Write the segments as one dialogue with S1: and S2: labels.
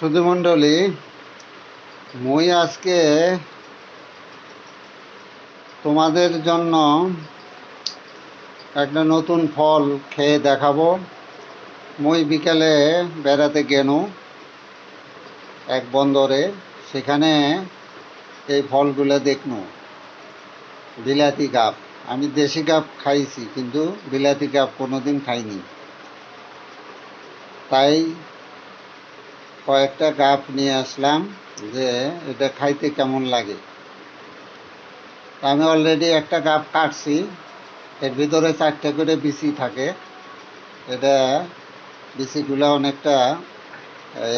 S1: সুধীমণ্ডলী, মই আজকে তোমাদের জন্য একটা নতুন ফল খেয়ে দেখাবো। মই বিকালে বেড়াতে গেনু, এক বন্দরে। সেখানে এই ফলগুলো দেখনু। বিলাতি কাপ আমি দেশি কাপ খাইছি, কিন্তু বিলাতি কাপ কোনোদিন খাইনি। তাই কয়েকটা কাপ নিয়ে আসলাম যে এটা খাইতে কেমন লাগে। আমি অলরেডি একটা কাপ কাটছি, এর ভিতরে চারটে করে বিচি থাকে। এটা বিচিগুলো অনেকটা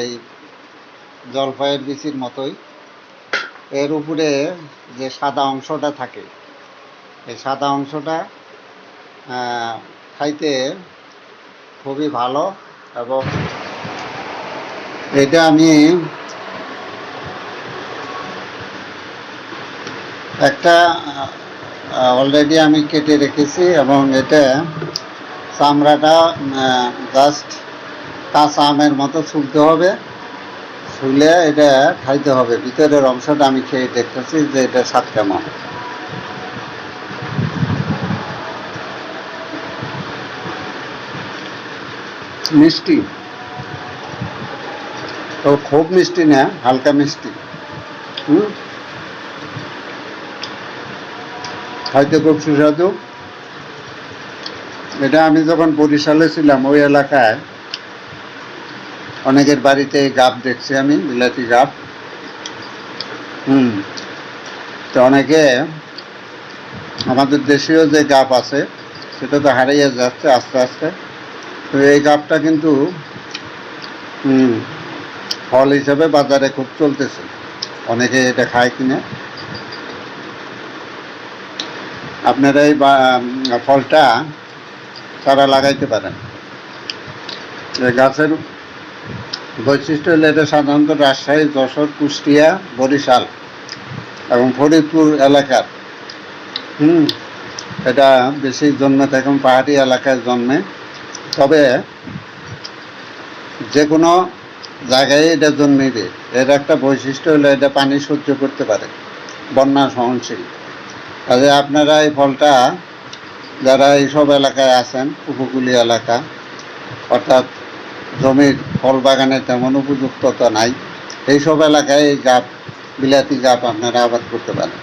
S1: এই জলপাইয়ের বিচির মতোই। এর উপরে যে সাদা অংশটা থাকে, এই সাদা অংশটা খাইতে খুবই ভালো এবং এটা আমি একটা অলরেডি আমি কেটে রেখেছি এবং এটা চামড়াটা জাস্ট কাঁচা আমের মতো ছুলতে হবে। ছুলে এটা খাইতে হবে। ভিতরের অংশটা আমি খেয়ে দেখতেছি যে এটা স্বাদ কেমন। মিষ্টি। তো খুব মিষ্টি না, হালকা মিষ্টি। হুম? খাইতে খুব সুস্বাদু। এটা আমি যখন বরিশালে ছিলাম, ওই এলাকায় অনেকের বাড়িতে গাব দেখছি আমি, বিলাতি গাব। হুম। তো অনেকে আমাদের দেশীয় যে গাপ আছে, সেটা তো হারিয়ে যাচ্ছে আস্তে আস্তে। তো এই গাপটা কিন্তু, হুম ফল হিসাবে বাজারে খুব চলতেছে। অনেকে এটা খায় কিনে। আপনারা এই ফলটা চারা লাগাইতে পারেন। গাছের বৈশিষ্ট্য হলো এটা সাধারণত রাজশাহী, যশোর, কুষ্টিয়া, বরিশাল এবং ফরিদপুর এলাকার। হুম, এটা বেশি জন্মে থাকে পাহাড়ি এলাকায় জন্মে। তবে যে কোনো জায়গায় এটা জন্মেবে। এর একটা বৈশিষ্ট্য হলো এটা পানি সহ্য করতে পারে, বন্যা সহনশীল। কাজে আপনারা এই ফলটা, যারা এইসব এলাকায় আছেন, উপকূলীয় এলাকা, অর্থাৎ জমির ফল বাগানের তেমন উপযুক্ততা নাই, এইসব এলাকায় এই গাছ বিলাতি গাছ আপনারা আবাদ করতে পারেন।